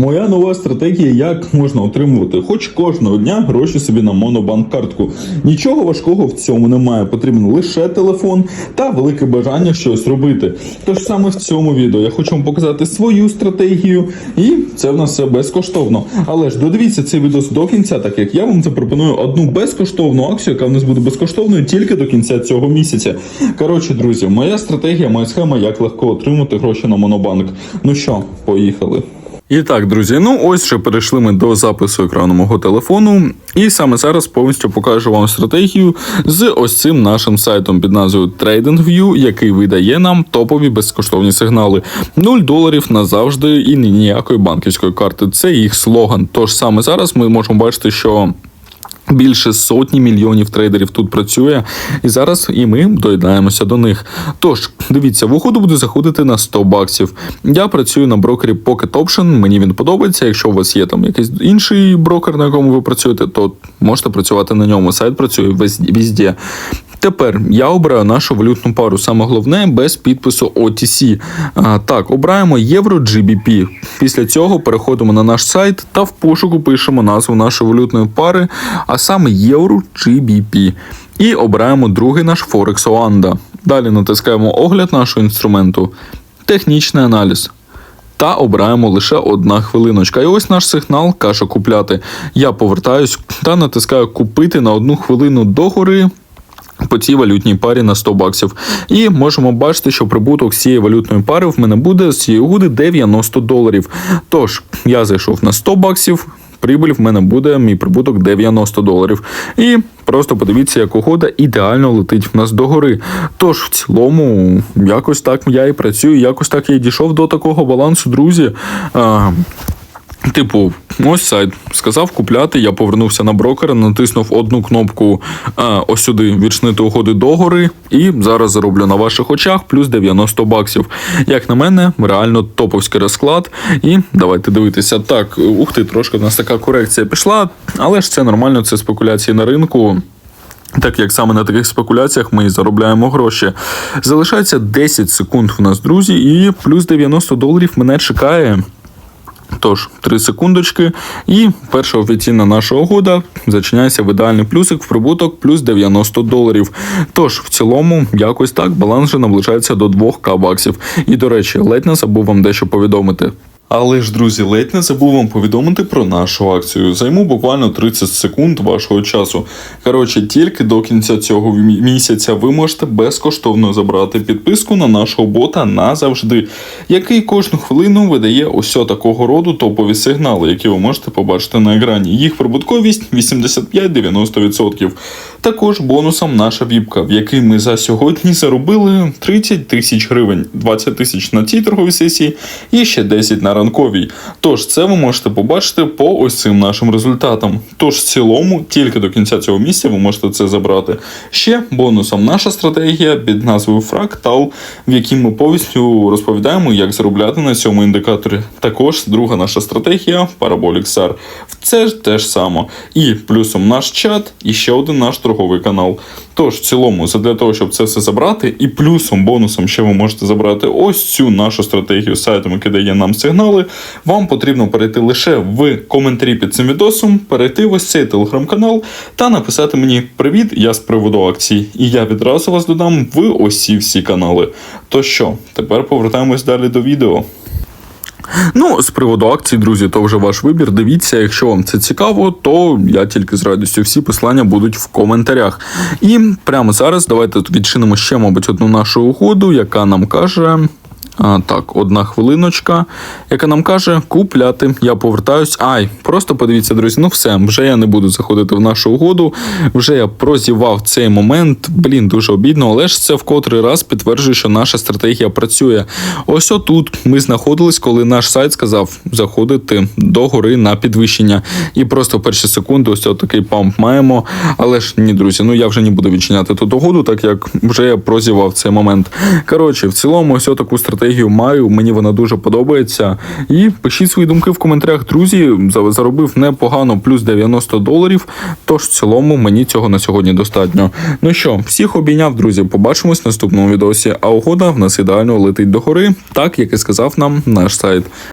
Моя нова стратегія, як можна отримувати хоч кожного дня гроші собі на монобанк картку. Нічого важкого в цьому немає. Потрібен лише телефон та велике бажання щось робити. Тож саме в цьому відео я хочу вам показати свою стратегію, і це в нас все безкоштовно. Але ж додивіться цей відео до кінця, так як я вам запропоную одну безкоштовну акцію, яка в нас буде безкоштовною тільки до кінця цього місяця. Коротше, друзі, моя стратегія, моя схема, як легко отримати гроші на монобанк. Ну що, поїхали. І так, друзі, ну ось ще перейшли ми до запису екрану мого телефону. І саме зараз повністю покажу вам стратегію з ось цим нашим сайтом під назвою TradingView, який видає нам топові безкоштовні сигнали. 0 доларів назавжди і ніякої банківської карти. Це їх слоган. Тож саме зараз ми можемо бачити, що. Більше сотні мільйонів трейдерів тут працює, і зараз і ми доєднаємося до них. Тож, дивіться, в уходу буде заходити на 100 баксів. Я працюю на брокері Pocket Option, мені він подобається. Якщо у вас є там якийсь інший брокер, на якому ви працюєте, то можете працювати на ньому. Сайт працює вез- везде. Тепер я обираю нашу валютну пару. Саме головне без підпису OTC. Так, обираємо євро GBP. Після цього переходимо на наш сайт та в пошуку пишемо назву нашої валютної пари, а саме євро GBP. І обираємо другий наш Forex Oanda. Далі натискаємо огляд нашого інструменту, технічний аналіз. Та обираємо лише одна хвилиночка. І ось наш сигнал каже купляти. Я повертаюсь та натискаю купити на одну хвилину догори по цій валютній парі на 100 баксів. І можемо бачити, що прибуток цієї валютної пари в мене буде з цієї угоди 90 доларів. Тож я зайшов на 100 баксів. Прибуль в мене буде мій прибуток 90 доларів. І просто подивіться, як угода ідеально летить в нас догори. Тож, в цілому, якось так я і працюю, якось так я і дійшов до такого балансу, друзі. А, Типу, ось сайт сказав купляти. Я повернувся на брокера, натиснув одну кнопку а, ось сюди відчинити угоди догори, і зараз зароблю на ваших очах плюс 90 баксів. Як на мене, реально топовський розклад. І давайте дивитися. Так, ух ти, трошки в нас така корекція пішла, але ж це нормально, це спекуляції на ринку. Так як саме на таких спекуляціях ми і заробляємо гроші. Залишається 10 секунд в нас, друзі, і плюс 90 доларів мене чекає. Тож, 3 секундочки, і перша офіційна наша угода зачиняється в ідеальний плюсик в прибуток плюс 90 доларів. Тож, в цілому, якось так, баланс вже наближається до 2к баксів. І до речі, ледь не забув вам дещо повідомити. Але ж, друзі, ледь не забув вам повідомити про нашу акцію. Займу буквально 30 секунд вашого часу. Коротше, тільки до кінця цього місяця ви можете безкоштовно забрати підписку на нашого бота назавжди, який кожну хвилину видає ось такого роду топові сигнали, які ви можете побачити на екрані. Їх прибутковість 85-90%. Також бонусом наша віпка, в якій ми за сьогодні заробили 30 тисяч гривень, 20 тисяч на цій торговій сесії і ще 10 на ранковій. Тож це ви можете побачити по ось цим нашим результатам. Тож в цілому, тільки до кінця цього місяця ви можете це забрати. Ще бонусом наша стратегія під назвою Фрактал, в якій ми повністю розповідаємо, як заробляти на цьому індикаторі. Також друга наша стратегія Parabolic SAR. Це ж те ж саме. І плюсом наш чат, і ще один наш торговий канал. Тож, в цілому, для того, щоб це все забрати, і плюсом, бонусом ще ви можете забрати ось цю нашу стратегію з сайтом, який дає нам сигнали. Вам потрібно перейти лише в коментарі під цим відосом, перейти в ось цей телеграм-канал та написати мені Привіт, я з приводу акцій. І я відразу вас додам в ось ці всі канали. То що, тепер повертаємось далі до відео. Ну, з приводу акцій, друзі, то вже ваш вибір. Дивіться, якщо вам це цікаво, то я тільки з радістю всі послання будуть в коментарях. І прямо зараз давайте відчинимо ще, мабуть, одну нашу угоду, яка нам каже. А, так, одна хвилиночка, яка нам каже купляти. Я повертаюсь. Ай, просто подивіться, друзі. Ну все, вже я не буду заходити в нашу угоду. Вже я прозівав цей момент. Блін, дуже обідно, але ж це в котрий раз підтверджує, що наша стратегія працює. Ось отут ми знаходились, коли наш сайт сказав заходити до гори на підвищення. І просто в перші секунди ось такий памп маємо. Але ж ні, друзі, ну я вже не буду відчиняти тут угоду, так як вже я прозівав цей момент. Коротше, в цілому, ось таку стратегію маю. Мені вона дуже подобається. І пишіть свої думки в коментарях, друзі. За- Заробив непогано, плюс 90 доларів. Тож в цілому мені цього на сьогодні достатньо. Ну що, всіх обійняв, друзі. Побачимось в наступному відосі. А угода в нас ідеально летить догори, так як і сказав нам наш сайт.